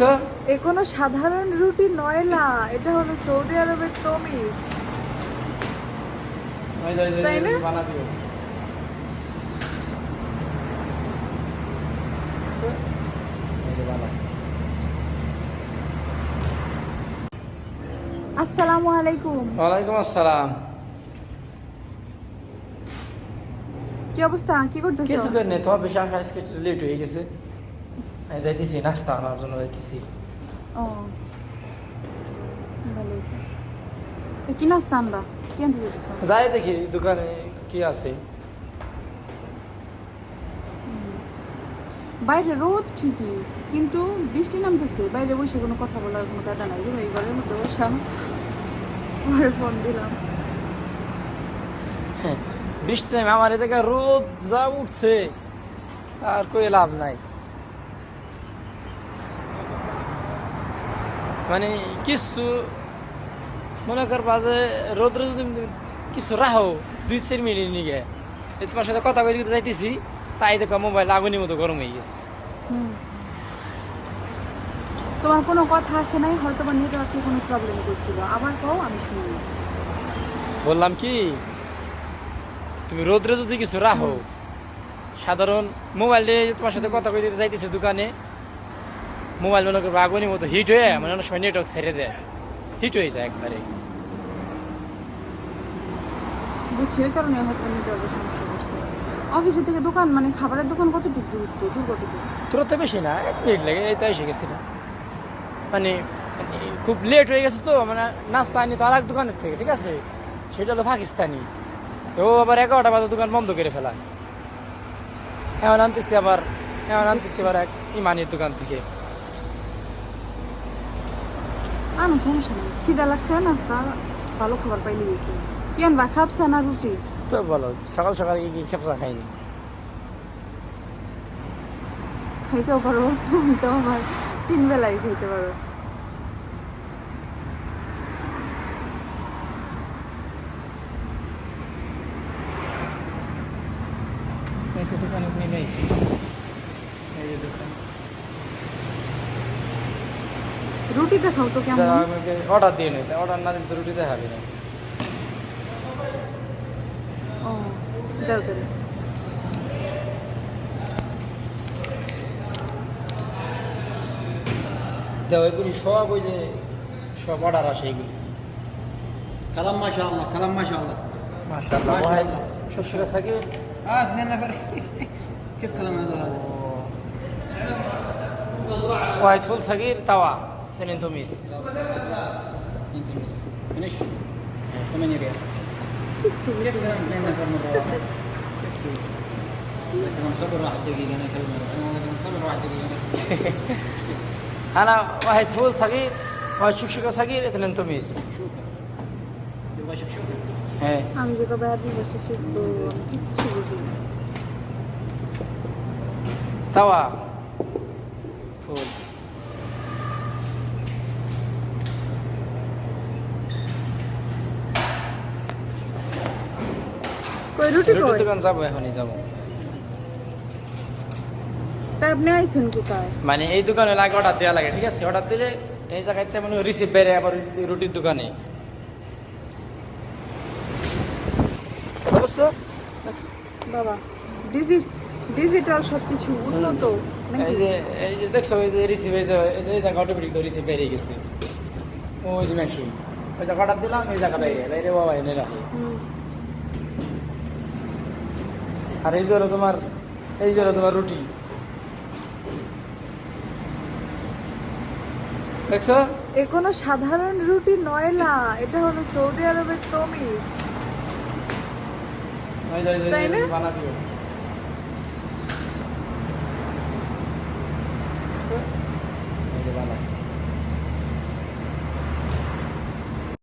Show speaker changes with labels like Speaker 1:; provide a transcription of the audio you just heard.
Speaker 1: দেখছ
Speaker 2: এ কোনো সাধারণ রুটি নয় না এটা হলো সৌদি আরবের তমিজ তাই না?
Speaker 1: বানা।
Speaker 2: আসসালামু আলাইকুম।
Speaker 1: ওয়ালাইকুম আসসালাম।
Speaker 2: কি অবস্থা? কি করতেছো?
Speaker 1: কিছু করে নেই তোমার বেশি আজকে লেট হয়ে গেছে। যাইতেছি নাস্তা আনার জন্য যাইতেছি।
Speaker 2: ও ভালো হয়েছে। তো কি নাস্তা আনবা? কি আনতে যেতেছো
Speaker 1: যাই দেখি দোকানে কি আছে।
Speaker 2: বাইরে রোদ ঠিকই কিন্তু বৃষ্টি নামতেছে। বাইরে বসে কোনো কথা বলার কোনো কাদা নাই ভাই ঘরের মধ্যে বসা আমার ফোন দিলাম।
Speaker 1: বৃষ্টি নেমে আমার এই জায়গায় রোদ যা উঠছে আর কই লাভ নাই। মানে কিছু মনে করবা যে রোদ্রে যদি কিছু রাহো দুই চার মিনিট নিগে এই তোমার সাথে কথা কই দিতে যাইতেছি তাই দেখো মোবাইল আগুনের মতো গরম হয়ে গেছে।
Speaker 2: তোমার কোনো কথা আসে নাই হয়তো বা নেটওয়ার্কে কোনো প্রবলেম করছিল। আবার কও আমি শুনি
Speaker 1: বললাম কি তুমি রোদ্রে যদি কিছু রাহো সাধারণ মোবাইল দিয়ে তোমার সাথে কথা কই দিতে যাইতেছে দোকানে মোবাইল মনে করব আগুনের মতো হিট হয়ে মানে অনেক সময় নেটওয়ার্ক ছেড়ে দেয়। হিট হয়ে যায় একবারে।
Speaker 2: বুঝছি ওই কারণে হয়তো নেটওয়ার্কের সমস্যা করছে অফিসের থেকে দোকান মানে খাবারের দোকান কতটুকু দূরত্ব? দূর কতটুকু?
Speaker 1: তুরতে বেশি না এক মিনিট লাগে এই তো এসে গেছি না। মানে মানে খুব লেট হয়ে গেছে তো মানে নাস্তা আনি তো আর এক দোকানের থেকে ঠিক আছে? সেটা হলো পাকিস্তানি। তো আবার এগারোটা বাজে দোকান বন্ধ করে ফেলা এখন আনতেছি আবার এখন আনতেছি আবার এক ইমানির দোকান থেকে।
Speaker 2: আনো সমস্যা নেই। খিদা লাগছে নাস্তা ভালো খাবার পাইলে গেছে। কি আনবা খাবছা না রুটি?
Speaker 1: তো বলো সকাল সকাল কি কি খেপসা খাইনি
Speaker 2: খাইতেও পারো তুমি তো আবার তিন বেলায় খাইতে পারো।
Speaker 1: এই তো দোকানে নিয়ে এসেছি এই যে দোকান।
Speaker 2: রুটিটা খাও তো কেমন
Speaker 1: আমাকে অর্ডার দিয়ে নিতে অর্ডার না দিলে তো রুটি দেখাবি না
Speaker 2: ও দাও তাহলে
Speaker 1: দেও এগুলি সব ওই যে সব অর্ডার আসে এগুলি
Speaker 3: كلام ما شاء الله كلام ما شاء الله
Speaker 1: মাশাআল্লাহ
Speaker 3: ما شاء
Speaker 1: ওয়াহিদ
Speaker 3: الله.
Speaker 1: শ্বশুর সাকি
Speaker 3: اه اثنين نفر كيف كلام هذا هذا
Speaker 1: ওয়াহিদ ফুল সাকির তাওয়া
Speaker 3: اثنين تميس. اثنين ريال. أنا واحد
Speaker 1: دقيقة فول صغير واحد شكشوكة صغير اثنين تميس.
Speaker 3: شكشوكة يبغى
Speaker 2: شكشوكة؟ إيه. بس
Speaker 1: شكشوكة توا.
Speaker 2: কই রুটি কই?
Speaker 1: দোকান যাব এখনই যাব।
Speaker 2: তা আপনি আইছেন কোথায়?
Speaker 1: মানে এই দোকানে লাগে অর্ডার দেওয়া লাগে ঠিক আছে? অর্ডার দিলে এই জায়গাতে মানে রিসিভ বেড়ে আবার রুটির দোকানে। বুঝছ
Speaker 2: বাবা ডিজিটাল সব কিছু উন্নত
Speaker 1: এই যে এই যে দেখছ এই যে রিসিভ এই যে এই জায়গা অটোমেটিক তো রিসিভ বেরিয়ে গেছে। ওই যে মেশিন ওই দিলাম এই জায়গা বাইরে বাইরে বাবা এনে রাখে। আর এই যে হলো তোমার এই যে হলো তোমার রুটি। দেখছ?
Speaker 2: এ কোনো সাধারণ রুটি নয় না এটা হলো সৌদি আরবের
Speaker 1: টমিস।
Speaker 2: তাই না?
Speaker 1: বানা